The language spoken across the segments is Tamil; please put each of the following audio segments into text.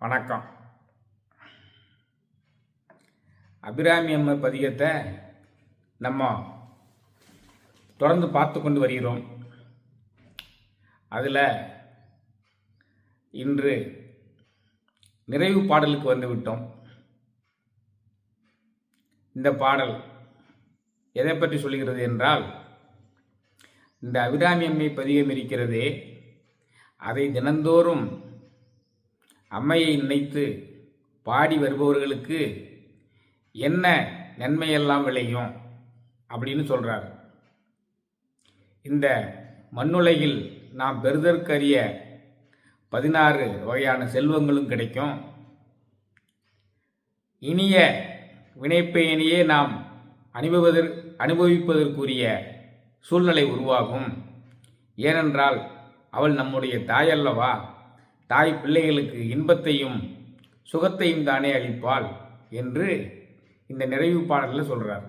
வணக்கம். அபிராமி அம்மை பதிகத்தை நம்ம தொடர்ந்து பார்த்து கொண்டு வருகிறோம். அதில் இன்று நிறைவு பாடலுக்கு வந்துவிட்டோம் இந்த பாடல் எதை பற்றி சொல்கிறது என்றால் இந்த அபிராமி அம்மை பதிகம் இருக்கிறதே அதை தினந்தோறும் அம்மையை நினைத்து பாடி வருபவர்களுக்கு என்ன நன்மையெல்லாம் விளையும் அப்படின்னு சொல்கிறார் இந்த மண்ணுலகில் நாம் பெறுதற்கரிய பதினாறு வகையான செல்வங்களும் கிடைக்கும். இனிய வினைப்பயனையே நாம் அனுபவதற் அனுபவிப்பதற்குரிய சூழ்நிலை உருவாகும். ஏனென்றால் அவள் நம்முடைய தாயல்லவா? தாய் பிள்ளைகளுக்கு இன்பத்தையும் சுகத்தையும் தானே அளிப்பாள் என்று இந்த நிறைவு பாடலில் சொல்கிறார்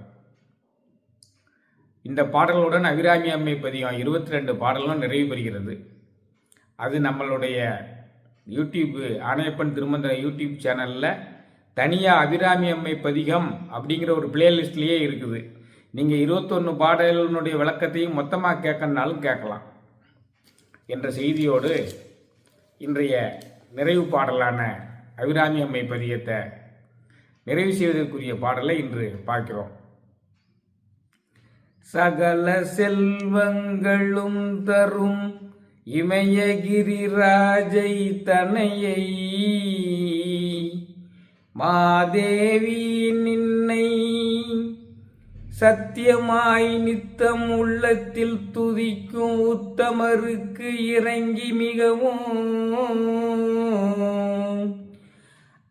இந்த பாடலுடன் அபிராமி அம்மை பதியம் இருபத்தி ரெண்டு பாடலும் நிறைவு பெறுகிறது. அது நம்மளுடைய யூடியூப் ஆணையப்பன் திருமந்திர யூடியூப் சேனலில் தனியாக அபிராமி அம்மை பதிகம் அப்படிங்கிற ஒரு பிளேலிஸ்ட்லேயே இருக்குது. நீங்கள் இருபத்தொன்று பாடலினுடைய விளக்கத்தையும் மொத்தமாக கேட்கணுனாலும் கேட்கலாம் என்ற செய்தியோடு இன்றைய நிறைவு பாடலான அபிராமி அம்மை பதியத்தை நிறைவு செய்வதற்குரிய பாடலை இன்று பார்க்கிறோம். சகல செல்வங்களும் தரும் இமயகிரிராஜை தனையை மாதேவி சத்தியமாய் நித்தம் உள்ளத்தில் துதிக்கும் உத்தமருக்கு இறங்கி மிகவும்.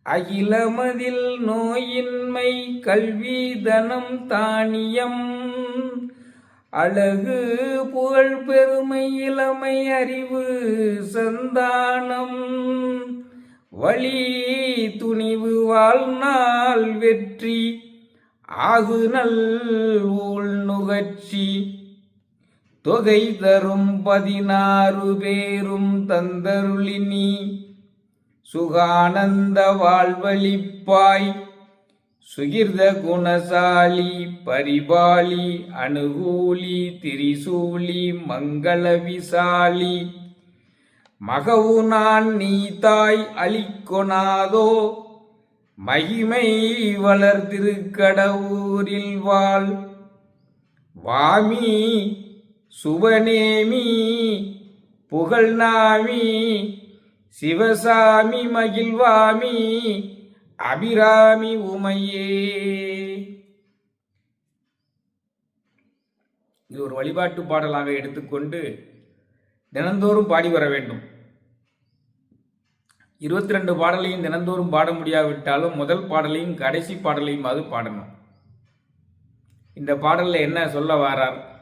அகிலமதில் நோயின்மை கல்வி தனம் தானியம். அழகு புகழ் பெருமை இளமை அறிவு சந்தானம். வழி துணிவு வாழ்நாள் வெற்றி. ஆகுநல் ஊழ் நுகர்ச்சி. தொகை தரும் பதினாறு பேரும் தந்தருளினி. சுகானந்த வாழ்வழிப்பாய். சுகிர்த குணசாலி பரிபாலி அனுகூலி திரிசூலி மங்கள விசாலி மகவு நான் நீ தாய் அளிக்கொணாதோ. மகிமை வளர்திருக்கடவுரில் வாழ். வாமி சுபநேமி புகழ்நாமி சிவசாமி மகிழ்வாமி அபிராமி உமையே. இது ஒரு வழிபாட்டு பாடலாக எடுத்துக்கொண்டு தினந்தோறும் பாடி வர வேண்டும். இருபத்தி ரெண்டு பாடலையும் தினந்தோறும் பாட முடியாவிட்டாலும் முதல் பாடலையும் கடைசி பாடலையும் அது பாடணும். இந்த பாடலில் என்ன சொல்ல வாரார்?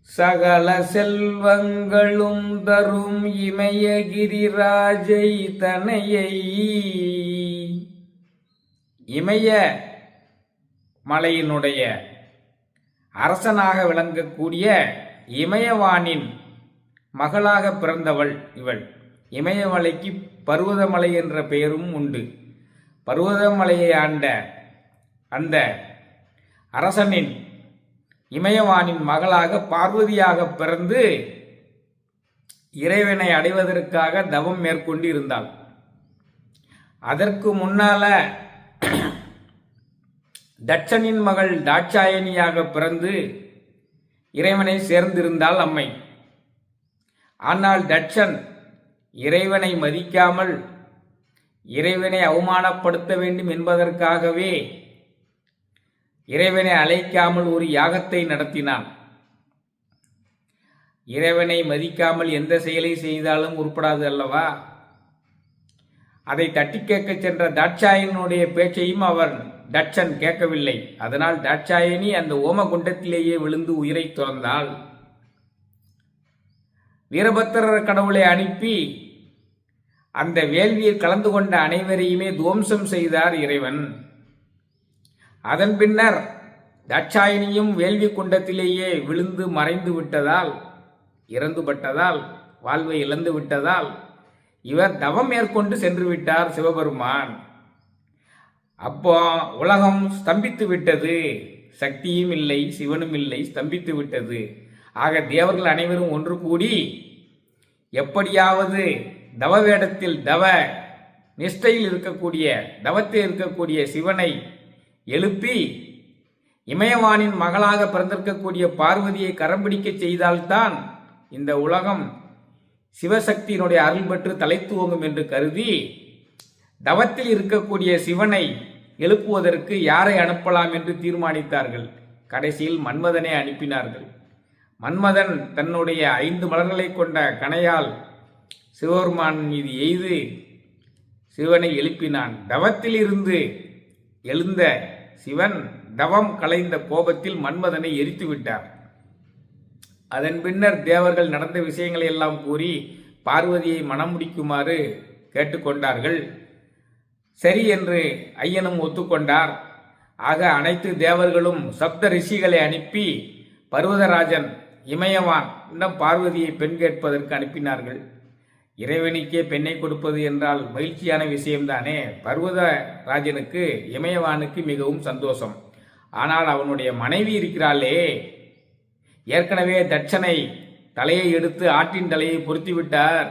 சகல செல்வங்களும் தரும் இமயகிரிராஜை தனையை இமய மலையினுடைய அரசனாக விளங்கக்கூடிய இமயவானின் மகளாக பிறந்தவள் இவள். இமயமலைக்கு பருவதமலை என்ற பெயரும் உண்டு. பருவதமலையை ஆண்ட அந்த அரசனின் இமயவானின் மகளாக பார்வதியாக பிறந்து இறைவனை அடைவதற்காக தவம் மேற்கொண்டு இருந்தாள் அதற்கு முன்னால தட்சனின் மகள் தாட்சாயணியாக பிறந்து இறைவனை சேர்ந்திருந்தாள் அம்மை. ஆனால் தட்சன் இறைவனை மதிக்காமல் இறைவனை அவமானப்படுத்த வேண்டும் என்பதற்காகவே இறைவனை அழைக்காமல் ஒரு யாகத்தை நடத்தினான். இறைவனை மதிக்காமல் எந்த செயலை செய்தாலும் உருப்படாது அல்லவா? அதை தட்டி கேட்க சென்ற தாட்சாயனுடைய பேச்சையும் அவர் தட்சன் கேட்கவில்லை. அதனால் தாட்சாயணி அந்த ஓம குண்டத்திலேயே விழுந்து உயிரை துறந்தாள். வீரபத்திரர் கடவுளை அனுப்பி அந்த வேள்வியில் கலந்து கொண்ட அனைவரையுமே துவம்சம் செய்தார் இறைவன். அதன் பின்னர் தட்சாயினியும் வேள்வி குண்டத்திலேயே விழுந்து மறைந்து விட்டதால் இறந்துபட்டதால் வாழ்வை இழந்து விட்டதால் இவர் தவம் மேற்கொண்டு சென்று விட்டார் சிவபெருமான். அப்போ உலகம் ஸ்தம்பித்து விட்டது சக்தியும் இல்லை சிவனும் இல்லை ஸ்தம்பித்து விட்டது. ஆக தேவர்கள் அனைவரும் ஒன்று கூடி எப்படியாவது தவ வேடத்தில் தவ நிஷ்டையில் இருக்கக்கூடிய தவத்தில் இருக்கக்கூடிய சிவனை எழுப்பி இமயவானின் மகளாக பிறந்திருக்கக்கூடிய பார்வதியை கரம்பிடிக்கச் செய்தால்தான் இந்த உலகம் சிவசக்தியினுடைய அருள் பெற்று தலைத்துவங்கும் என்று கருதி தவத்தில் இருக்கக்கூடிய சிவனை எழுப்புவதற்கு யாரை அனுப்பலாம் என்று தீர்மானித்தார்கள். கடைசியில் மன்மதனை அனுப்பினார்கள். மன்மதன் தன்னுடைய ஐந்து மலர்களை கொண்ட கணையால் சிவபெருமான் மீது எய்து. சிவனை எழுப்பினான். தவத்திலிருந்து எழுந்த சிவன் தவம் கலைந்த கோபத்தில் மன்மதனை எரித்து விட்டார். அதன் பின்னர் தேவர்கள் நடந்த விஷயங்களை எல்லாம் கூறி பார்வதியை மனம் முடிக்குமாறு கேட்டுக்கொண்டார்கள் சரி என்று ஐயனும் ஒத்துக்கொண்டார். ஆக அனைத்து தேவர்களும் சப்த ரிஷிகளை அனுப்பி பர்வதராஜன் இமயவான் இன்னும் பார்வதியை பெண் கேட்பதற்கு அனுப்பினார்கள். இறைவனுக்கே பெண்ணை கொடுப்பது என்றால் மகிழ்ச்சியான விஷயம்தானே? பர்வதராஜனுக்கு இமயவானுக்கு மிகவும் சந்தோஷம். ஆனால் அவனுடைய மனைவி இருக்கிறாளே. ஏற்கனவே தட்சனை தலையை எடுத்து ஆட்டின் தலையை பொருத்தி விட்டார்.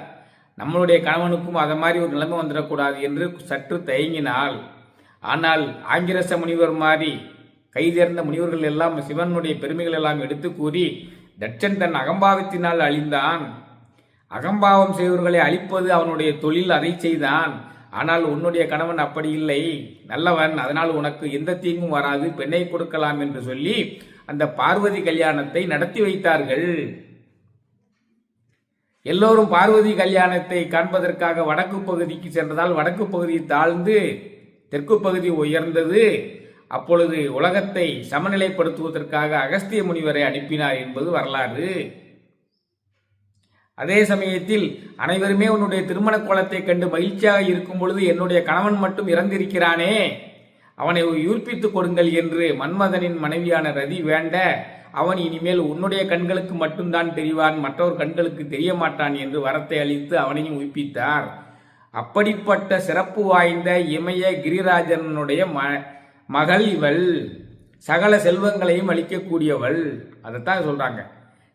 நம்மளுடைய கணவனுக்கும் அதை மாதிரி ஒரு நிலைமை வந்துடக்கூடாது என்று சற்று தயங்கினாள். ஆனால் ஆங்கிரச முனிவர் மாதிரி கைதேர்ந்த முனிவர்கள் எல்லாம் சிவனுடைய பெருமைகள் எல்லாம் எடுத்து கூறி தட்சன் தன் அகம்பாவத்தினால் அழிந்தான். அகம்பாவம் செய்வர்களை அழிப்பது அவனுடைய தொழில் அதை செய்தான் ஆனால் உன்னுடைய கணவன் அப்படி இல்லை. நல்லவன் அதனால் உனக்கு எந்த தீங்கும் வராது. பெண்ணை கொடுக்கலாம் என்று சொல்லி அந்த பார்வதி கல்யாணத்தை நடத்தி வைத்தார்கள். எல்லோரும் பார்வதி கல்யாணத்தை காண்பதற்காக வடக்கு பகுதிக்கு சென்றதால் வடக்கு பகுதி தாழ்ந்து தெற்கு பகுதி உயர்ந்தது. அப்பொழுது உலகத்தை சமநிலைப்படுத்துவதற்காக அகஸ்திய முனிவரை அனுப்பினார் என்பது வரலாறு. அதே சமயத்தில் அனைவருமே உன்னுடைய திருமண கோலத்தை கண்டு மகிழ்ச்சியாக இருக்கும் பொழுது என்னுடைய கணவன் மட்டும் இறந்திருக்கிறானே. அவனை உயிர்ப்பித்துக் கொடுங்கள் என்று மன்மதனின் மனைவியான ரதி வேண்ட அவன் இனிமேல் உன்னுடைய கண்களுக்கு மட்டும்தான் தெரிவான் மற்றவர் கண்களுக்கு தெரிய மாட்டான் என்று வரத்தை அளித்து அவனையும் உயிர்ப்பித்தார். அப்படிப்பட்ட சிறப்பு வாய்ந்த இமய கிரிராஜனுடைய ம மகள் இவள். சகல செல்வங்களையும் அளிக்கக்கூடியவள். அதைத்தான் சொல்கிறாங்க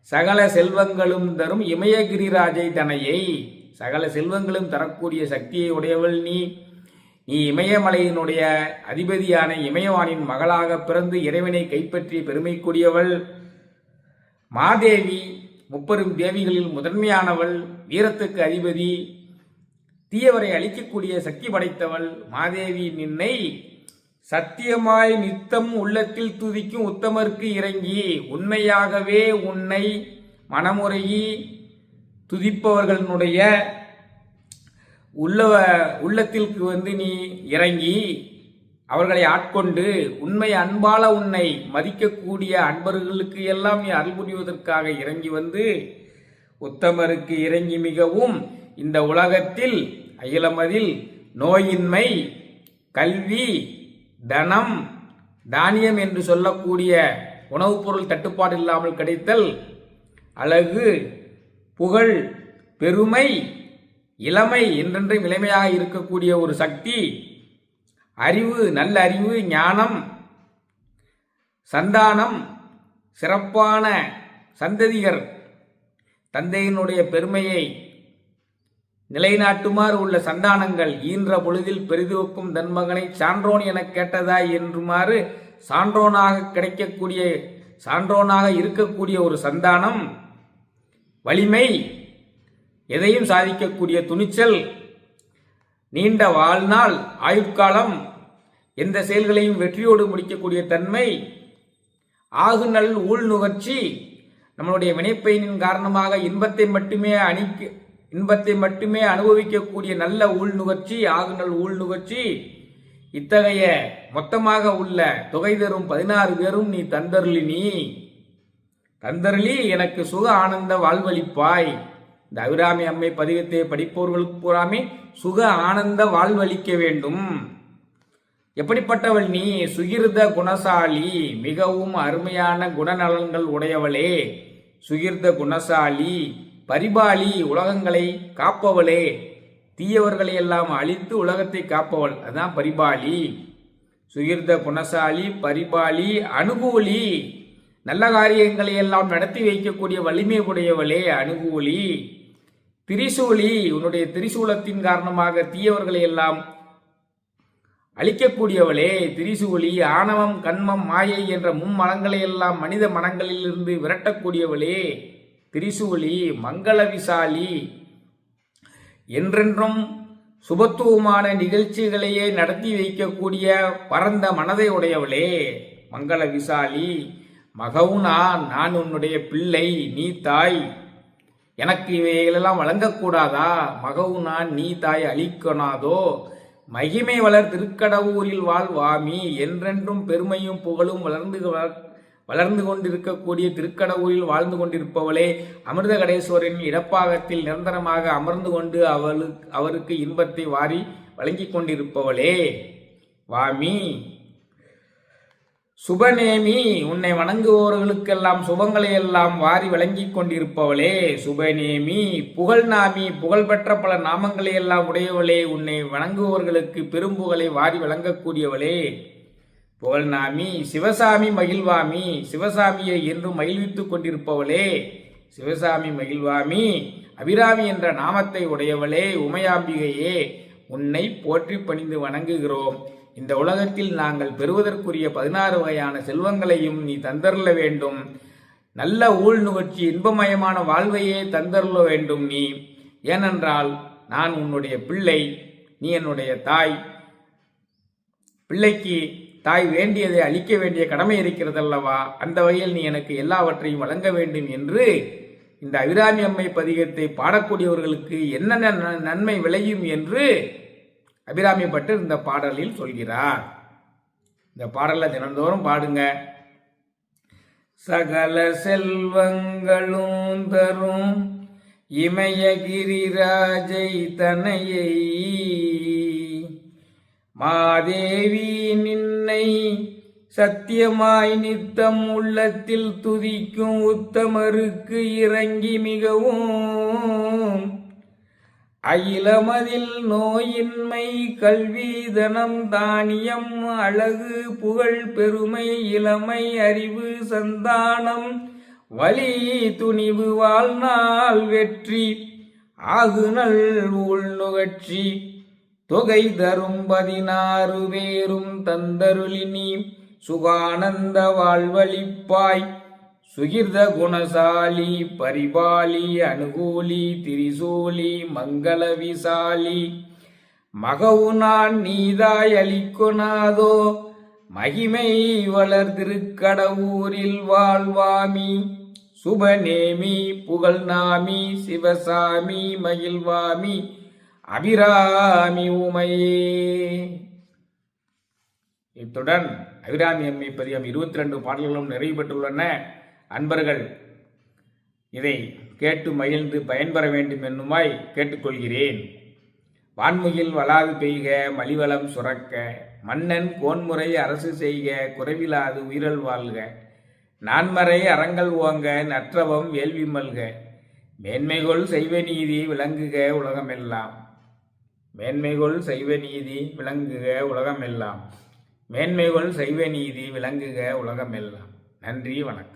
சகல செல்வங்களும் தரும் இமயகிரிராஜை தனையை. சகல செல்வங்களும் தரக்கூடிய சக்தியை உடையவள் நீ. நீ இமயமலையினுடைய அதிபதியான இமயவானின் மகளாக பிறந்து இறைவனை கைப்பற்றிய பெருமைக்குரியவள். மாதேவி முப்பெரும் தேவிகளில் முதன்மையானவள் வீரத்துக்கு அதிபதி தீயவரை அழிக்கக்கூடிய சக்தி படைத்தவள் மாதேவி. நின்னை சத்தியமாய் நித்தம் உள்ளத்தில் துதிக்கும் உத்தமருக்கு இறங்கி உண்மையாகவே உன்னை மனமுறையி துதிப்பவர்களுடைய உள்ளவ உள்ளத்திற்கு வந்து நீ இறங்கி அவர்களை ஆட்கொண்டு உண்மை அன்பால உன்னை மதிக்கக்கூடிய அன்பர்களுக்கு எல்லாம் நீ அருள் புரிவதற்காக இறங்கி வந்து உத்தமருக்கு இறங்கி மிகவும் இந்த உலகத்தில் அகிலமதில் நோயின்மை கல்வி தனம் தானியம் என்று சொல்லக்கூடிய உணவுப் பொருள் தட்டுப்பாடு இல்லாமல் கிடைத்தல் அழகு புகழ் பெருமை இளமை என்றென்றும் இளமையாக இருக்கக்கூடிய ஒரு சக்தி அறிவு நல்ல அறிவு ஞானம் சந்தானம் சிறப்பான சந்ததிகர் தந்தையினுடைய பெருமையை நிலைநாட்டுமாறு உள்ள சந்தானங்கள் ஈன்ற பொழுதில் பெரிதுவக்கும் தன்மகனை சான்றோன் எனக் கேட்டதாய் என்றுமாறு சான்றோனாக கிடைக்கக்கூடிய சான்றோனாக இருக்கக்கூடிய ஒரு சந்தானம் வலிமை எதையும் சாதிக்கக்கூடிய துணிச்சல் நீண்ட வாழ்நாள் ஆயுட்காலம் எந்த செயல்களையும் வெற்றியோடு முடிக்கக்கூடிய தன்மை ஆகுநல் ஊழ் நுகர்ச்சி நம்மளுடைய வினைப்பயனின் காரணமாக இன்பத்தை மட்டுமே அணிக்கு இன்பத்தை மட்டுமே அனுபவிக்கக்கூடிய நல்ல உள் நுகர்ச்சி ஆகுநல் உள் நுகர்ச்சி இத்தகைய மொத்தமாக உள்ள தொகை தரும் பதினாறு பேரும் நீ தந்தருளி நீ. தந்தருளி எனக்கு சுக ஆனந்த வாழ்வளிப்பாய். இந்த அபிராமி அம்மை பதிகத்தை படிப்பவர்களுக்கு பூராமே சுக ஆனந்த வாழ்வளிக்க வேண்டும். எப்படிப்பட்டவள் நீ? சுகிர்த குணசாலி மிகவும் அருமையான குணநலன்கள் உடையவளே. சுகிர்த குணசாலி பரிபாலி உலகங்களை காப்பவளே. தீயவர்களை எல்லாம் அழித்து உலகத்தை காப்பவள். அதான் பரிபாலி. சுகிர்த குணசாலி பரிபாலி அனுகூலி. நல்ல காரியங்களை எல்லாம் நடத்தி வைக்கக்கூடிய வலிமை உடையவளே அனுகூலி. திரிசூலி உன்னுடைய திரிசூலத்தின் காரணமாக தீயவர்களை எல்லாம் அழிக்கக்கூடியவளே. திரிசூலி ஆணவம் கண்மம் மாயை என்ற மும்மலங்களை எல்லாம் மனித மனங்களிலிருந்து விரட்டக்கூடியவளே. திரிசூலி மங்கள விசாலி என்றென்றும் சுபத்துவமான நிகழ்ச்சிகளையே நடத்தி வைக்கக்கூடிய பரந்த மனதை உடையவளே. மங்கள விசாலி மகவும் நான் நான் உன்னுடைய பிள்ளை நீ தாய். எனக்கு இவைகளெல்லாம் வழங்கக்கூடாதா? மகவும் நான் நீ தாய் அழிக்கணாதோ மகிமை வளர் திருக்கடவுரில் வாழ்வாமி. என்றென்றும் பெருமையும் புகழும் வளர்ந்து வளர்ந்து கொண்டிருக்கக்கூடிய திருக்கடவுரில் வாழ்ந்து கொண்டிருப்பவளே அமிர்த கடேஸ்வரின் இடப்பாகத்தில் நிரந்தரமாக அமர்ந்து கொண்டு அவளுக்கு அவருக்கு இன்பத்தை வாரி வழங்கிக் கொண்டிருப்பவளே. வாமி. சுபநேமி உன்னை வணங்குபவர்களுக்கெல்லாம் சுபங்களை எல்லாம் வாரி வழங்கி கொண்டிருப்பவளே சுபநேமி. புகழ்நாமி புகழ்பெற்ற பல நாமங்களை எல்லாம் உடையவளே உன்னை வணங்குபவர்களுக்கு பெரும்புகளை வாரி வழங்கக்கூடியவளே. புகழ்நாமி சிவசாமி மகிழ்வாமி. சிவசாமியை என்றும் மகிழ்வித்துக் கொண்டிருப்பவளே. சிவசாமி மகிழ்வாமி அபிராமி என்ற நாமத்தை உடையவளே உமையாம்பிகையே உன்னை போற்றி பணிந்து வணங்குகிறோம். இந்த உலகத்தில் நாங்கள் பெறுவதற்குரிய பதினாறு வகையான செல்வங்களையும் நீ தந்தருள வேண்டும். நல்ல ஊழ் நுகர்ச்சி இன்பமயமான வாழ்வையே தந்தருள வேண்டும் நீ. ஏனென்றால் நான் உன்னுடைய பிள்ளை நீ என்னுடைய தாய். பிள்ளைக்கு தாய் வேண்டியதை அளிக்க வேண்டிய கடமை இருக்கிறதல்லவா? அந்த வகையில் நீ எனக்கு எல்லாவற்றையும் வழங்க வேண்டும் என்று இந்த அபிராமி அம்மை பதிகத்தை பாடக்கூடியவர்களுக்கு என்னென்ன நன்மை விளையும் என்று அபிராமி பட்டு இந்த பாடலில் சொல்கிறார். இந்த பாடலை தினந்தோறும் பாடுங்க. சகல செல்வங்களும் தரும் இமயகிரிராஜை தனையை மாதேவி நின்னை சத்தியமாய் நித்தம் உள்ளத்தில் துதிக்கும் உத்தமருக்கு இறங்கி மிகவும் அயிலமதில் நோயின்மை கல்வி தனம் தானியம் அழகு புகழ் பெருமை இளமை அறிவு சந்தானம் வலி துணிவு வாழ்நாள் வெற்றி ஆகுநல் உள்நுகர்ச்சி. தொகை தரும் பதினாறு பேரும் தந்தருளினி. சுகானந்த வாழ்வழிப்பாய். சுகிர்த குணசாலி பரிபாலி அனுகூலி திரிசூலி மங்கள விசாலி. மகவு நான் நீதாய் அளிக்கொணாதோ மகிமை வளர் திருக்கடவுரில் வாழ்வாமி. சுபநேமி புகழ்நாமி சிவசாமி மகிழ்வாமி. அபிராமி உமையே இத்துடன் அபிராமி அம்மை பதியம் இருபத்தி ரெண்டு பாடல்களும் நிறைவு பெற்றுள்ளன. அன்பர்கள் இதை கேட்டு மகிழ்ந்து பயன்பெற வேண்டும் என்னுமாய் கேட்டுக்கொள்கிறேன். வான்முகில் வளாது பெய்க மலிவளம் சுரக்க மன்னன் கோன்முறை அரசு செய்க குறைவிலாது உயிரல் வாழ்க நான்மறை அறங்கள் ஓங்க நற்றவம் வேள்வி மல்க மேன்மைகொள் செய்வ நீதி விளங்குக உலகமெல்லாம். மேன்மைகொள் செய்வ நீதி விளங்குக உலகமெல்லாம். மேன்மைகொள் செய்வ நீதி விளங்குக உலகமெல்லாம். நன்றி வணக்கம்.